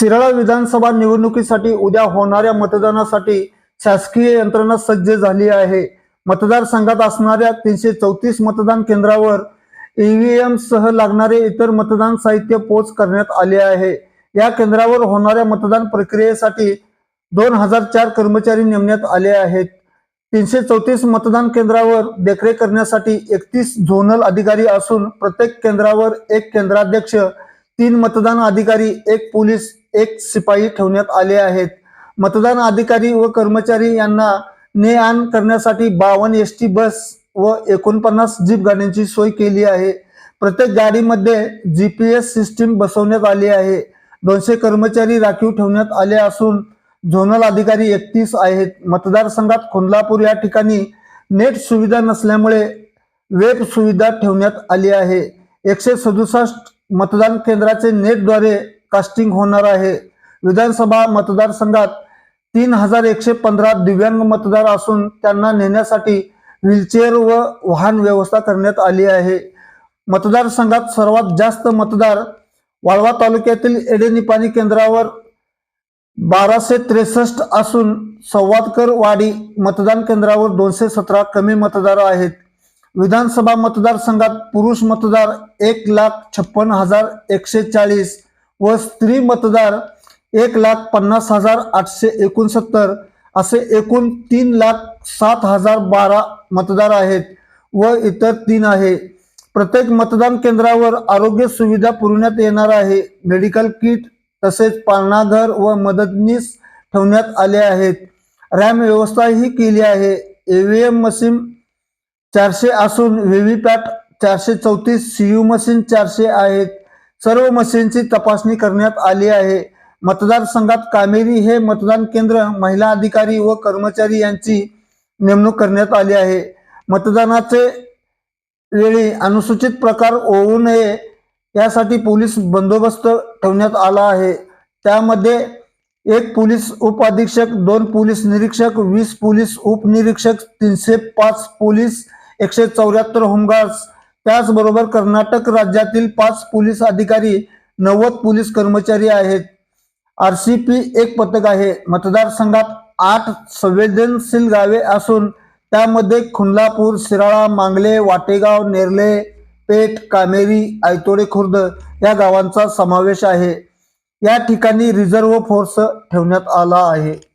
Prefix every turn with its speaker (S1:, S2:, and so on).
S1: शिराळा विधानसभा निवडणुकीसाठी उद्या होणाऱ्या मतदानासाठी शासकीय यंत्रणा सज्ज झाली आहे. मतदारसंघात असणाऱ्या तीनशे चौतीस मतदान केंद्रावर ईव्हीएम सह लागणारे इतर मतदान साहित्य पोच करण्यात आले आहे. या केंद्रावर होणाऱ्या मतदान प्रक्रियेसाठी दोन हजार चार कर्मचारी नेमण्यात आले आहेत. तीनशे चौतीस मतदान केंद्रावर देखरेख करण्यासाठी एकतीस झोनल अधिकारी असून प्रत्येक केंद्रावर एक केंद्राध्यक्ष तीन मतदान अधिकारी एक पोलीस एक शिपाई ठेवण्यात आले आहेत. मतदान अधिकारी व कर्मचारी यांना ने आण करण्यासाठी बावन्न एस टी बस व एकोणपन्नास जीप गाड्यांची सोय केली आहे. प्रत्येक गाडीमध्ये जी पी एस सिस्टीम बसवण्यात आली आहे. दोनशे कर्मचारी राखीव ठेवण्यात आले असून झोनल अधिकारी एकतीस आहेत. मतदारसंघात खोंदलापूर या ठिकाणी नेट सुविधा नसल्यामुळे वेब सुविधा ठेवण्यात आली आहे. एकशे सदुसष्ट मतदान केंद्राचे नेटद्वारे कास्टिंग होणार आहे. विधानसभा मतदारसंघात तीन हजार एकशे पंधरा दिव्यांग मतदार असून त्यांना नेण्यासाठी व्हीलचेअर व वाहन व्यवस्था करण्यात आली आहे. मतदारसंघात सर्वात जास्त मतदार वाळवा तालुक्यातील एडेनिपाणी केंद्रावर बाराशे त्रेसष्ट असून संवादकर वाडी मतदान केंद्रावर दोनशे सतरा कमी मतदार आहेत. विधानसभा मतदारसंघात पुरुष मतदार एक लाख छप्पन हजार एकशे चाळीस व स्त्री मतदार एक लाख पन्नास हजार आठशे एकोणसत्तर असे एकूण तीन लाख सात हजार बारा मतदार आहेत व इतर तीन आहे. प्रत्येक मतदान केंद्रावर आरोग्य सुविधा पुरवण्यात येणार आहे. मेडिकल किट तसेच पाळणाघर व मदतनीस ठेवण्यात आले आहेत. रॅम व्यवस्थाही केली आहे. ईव्हीएम मशीन चारशे असून व्हीव्हीपॅट चारशे चौतीस सी यू मशीन चारशे आहेत. सर्व मशीनची तपासणी करण्यात आली आहे. मतदारसंघात कामेरी हे मतदान केंद्र महिला अधिकारी व कर्मचारी यांची नेमणूक करण्यात आली आहे. मतदानाचे वेळी अनुसूचित प्रकार होऊ नये यासाठी पोलीस बंदोबस्त ठेवण्यात आला आहे. त्यामध्ये एक पोलीस उपअधीक्षक दोन पोलीस निरीक्षक वीस पोलीस उपनिरीक्षक तीनशे पाच पोलीस एकशे चौऱ्याहत्तर होमगार्ड्स त्याचबरोबर कर्नाटक राज्यातील पाच पोलीस अधिकारी नव्वद पोलीस कर्मचारी आहेत. आर सी पी एक पथक आहे. मतदारसंघात आठ संवेदनशील गावे असून त्यामध्ये खुंडलापूर शिराळा मांगले वाटेगाव नेरले पेठ कामेरी आयतोडे खुर्द या गावांचा समावेश आहे. या ठिकाणी रिझर्व्ह फोर्स ठेवण्यात आला आहे.